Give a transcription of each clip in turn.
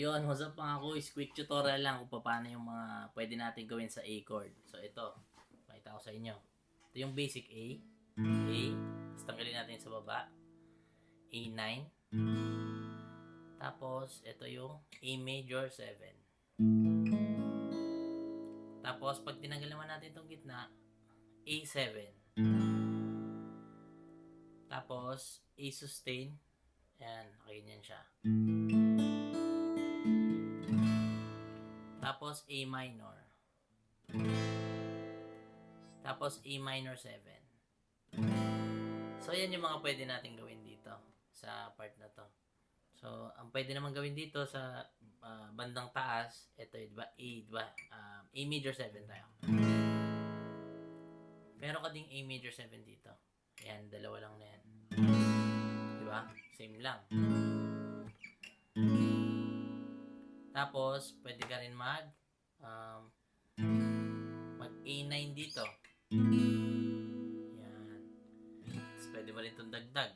yun, what's up mga kuys? Quick tutorial lang kung paano yung mga pwede natin gawin sa A chord. So ito, pakita ko sa inyo. Ito yung basic A. A. Tapos tanggalin natin sa baba. A9. Tapos, ito yung A major 7. Tapos, pag tinanggal naman natin itong gitna, A7. Tapos, A sustain. Ayan, nakaganyan siya. Tapos A minor. Tapos A minor 7. So, yan yung mga pwede natin gawin dito sa part na to. So, ang pwede naman gawin dito sa ah, bandang taas, ito di ba? A, di ba? Um, A major 7 tayo. Meron ka ding A major 7 dito. Ayan, dalawa lang na yan. Di ba? Same lang. Tapos, pwede ka rin mag um, mag A9 dito. Yan. Tapos, pwede mo rin itong dagdag.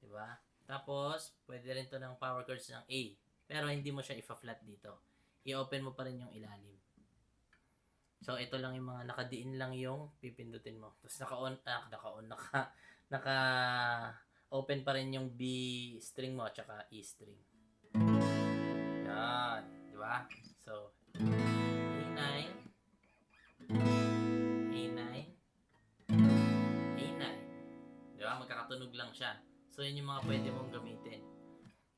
Diba? Tapos, pwede rin to ng power chords ng A. Pero hindi mo siya ifa-flat dito. I-open mo pa rin yung ilalim. So, ito lang yung mga nakadiin lang yung pipindutin mo. Tapos naka-on, ah, naka-on, naka, naka open pa rin yung B string mo at saka E string. Yan. Di ba? So, A9, A9, A9. Di ba? Magkakatunog lang siya. So, yun yung mga pwede mong gamitin.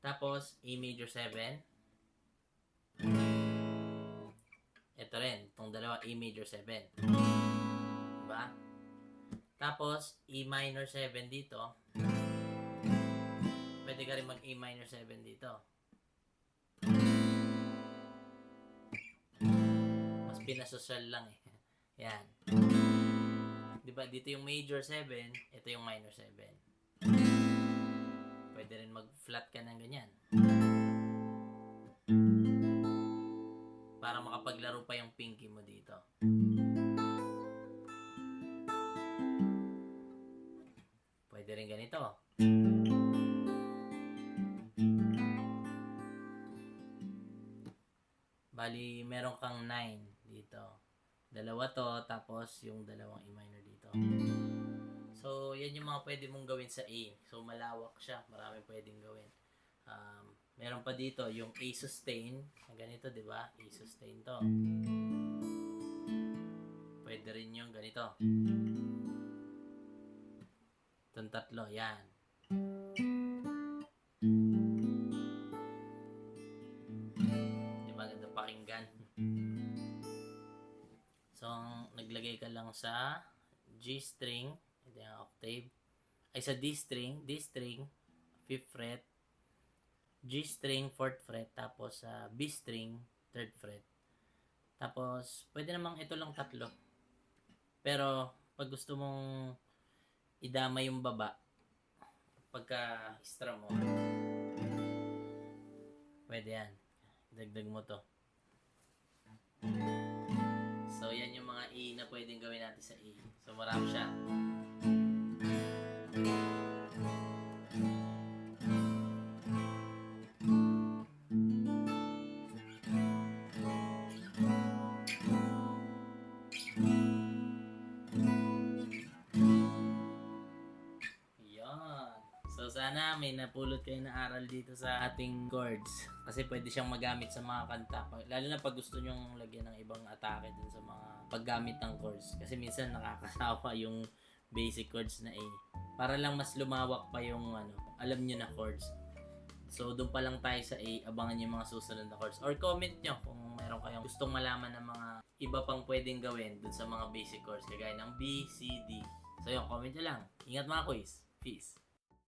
Tapos, A major 7. Ito rin, itong dalawa, A major 7. Diba? Tapos, E minor 7 dito. Pwede ka rin mag A minor 7 dito. Mas pinasocial lang eh. Yan. Diba, dito yung major 7, ito yung minor 7. Pwede rin mag-flat ka ng ganyan. Para makapaglaro pa yung pinky mo dito. Pwede rin ganito. Bali, meron kang 9 dito. Dalawa to, tapos yung dalawang E minor dito. So, yan yung mga pwede mong gawin sa A. So, malawak siya. Marami pwedeng gawin. Um, meron pa dito yung A sustain. Ganito, di ba? A sustain to. Pwede rin yung ganito. Itong tatlo, yan. Di ba ganda pakinggan? So, naglagay ka lang sa G string, ito yung octave, ay sa D string, D string, 5th fret, G string, 4th fret, tapos sa B string, 3rd fret. Tapos, pwede namang ito lang tatlo. Pero, pag gusto mong idama yung baba, pagka strum mo, pwede yan. Dagdag mo to. So, yan yung mga E na pwedeng gawin natin sa E. So, marami siya. May napulot kayo na aral dito sa ating chords. Kasi pwede siyang magamit sa mga kanta. Lalo na pag gusto nyong lagyan ng ibang atake dun sa mga paggamit ng chords. Kasi minsan nakakasawa yung basic chords na A. Para lang mas lumawak pa yung ano, alam nyo na chords. So doon pa lang tayo sa A, abangan yung mga susunod na chords. Or comment nyo kung meron kayong gustong malaman ng mga iba pang pwedeng gawin dun sa mga basic chords. Kagaya ng B, C, D. So yun, comment nyo lang. Ingat mga quiz. Peace.